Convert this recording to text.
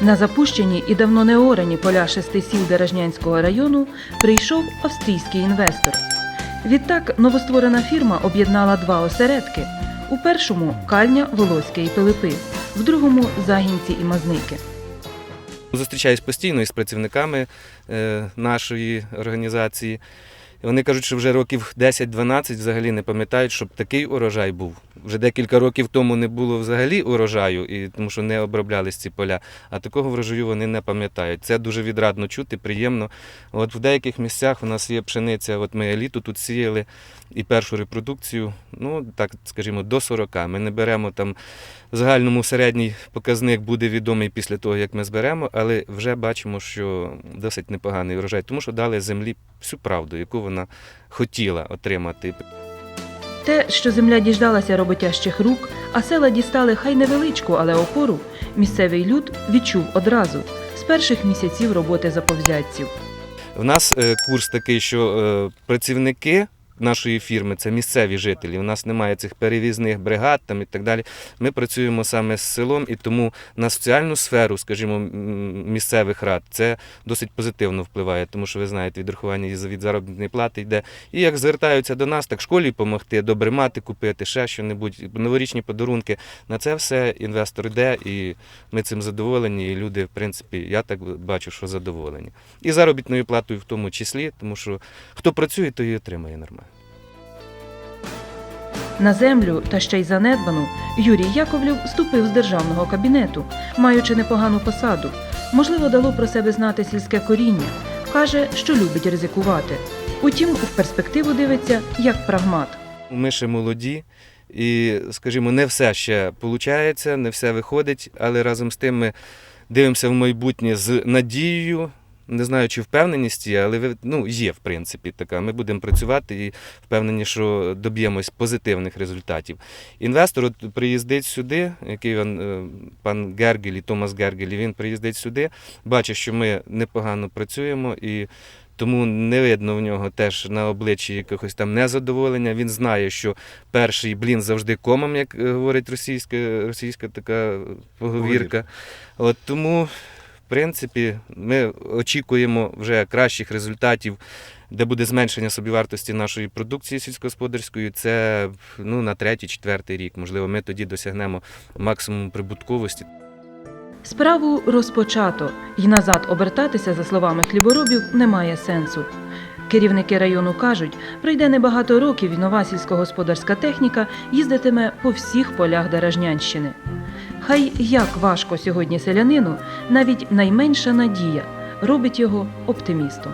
На запущені і давно неорані поля шести сіл Деражнянського району прийшов австрійський інвестор. Відтак новостворена фірма об'єднала два осередки. У першому кальня, Волоське і Пилипи, в другому загінці і мазники. Зустрічаюсь постійно із працівниками е, нашої організації. Вони кажуть, що вже років 10-12 взагалі не пам'ятають, щоб такий урожай був. Вже декілька років тому не було взагалі урожаю, і, тому що не оброблялись ці поля, а такого врожаю вони не пам'ятають. Це дуже відрадно чути, приємно. От в деяких місцях у нас є пшениця, от ми еліту тут сіяли і першу репродукцію, ну так скажімо, до 40. Ми не беремо там в загальному середній показник буде відомий після того, як ми зберемо, але вже бачимо, що досить непоганий урожай, тому що дали землі всю правду, яку вона хотіла отримати. Те, що земля діждалася роботящих рук, а села дістали хай невеличку, але опору, місцевий люд відчув одразу з перших місяців роботи заповзятців. В нас е, курс такий, що е, працівники нашої фірми це місцеві жителі. У нас немає цих перевізних бригад там і так далі. Ми працюємо саме з селом, і тому на соціальну сферу, скажімо, місцевих рад це досить позитивно впливає, тому що ви знаєте, відрахування від заробітної плати йде. І як звертаються до нас, так школі допомогти, добре мати купити, ще що-небудь, новорічні подарунки. На це все інвестор йде, і ми цим задоволені. І люди, в принципі, я так бачу, що задоволені. І заробітною платою в тому числі, тому що хто працює, той і отримає нормально. На землю та ще й занедбану Юрій Яковлів ступив з державного кабінету, маючи непогану посаду. Можливо, дало про себе знати сільське коріння. Каже, що любить ризикувати. Утім, в перспективу дивиться як прагмат. Ми ще молоді, і, скажімо, не все ще виходить, не все виходить, але разом з тим ми дивимося в майбутнє з надією. Не знаю, чи впевненість є, але ну, є, в принципі, така. Ми будемо працювати і впевнені, що доб'ємось позитивних результатів. Інвестор от приїздить сюди, який він, е, пан Гергелі, Томас Гергелі, він приїздить сюди, бачить, що ми непогано працюємо і тому не видно в нього теж на обличчі якогось там незадоволення. Він знає, що перший блін завжди комом, як говорить російська, російська така поговірка. От тому, принципі, ми очікуємо вже кращих результатів. Де буде зменшення собівартості нашої продукції сільськогосподарської, це ну, на третій-четвертий рік. Можливо, ми тоді досягнемо максимум прибутковості. Справу розпочато, і назад обертатися, за словами хліборобів, немає сенсу. Керівники району кажуть, пройде небагато років і нова сільськогосподарська техніка їздитиме по всіх полях Деражнянщини. Хай як важко сьогодні селянину, навіть найменша надія робить його оптимістом.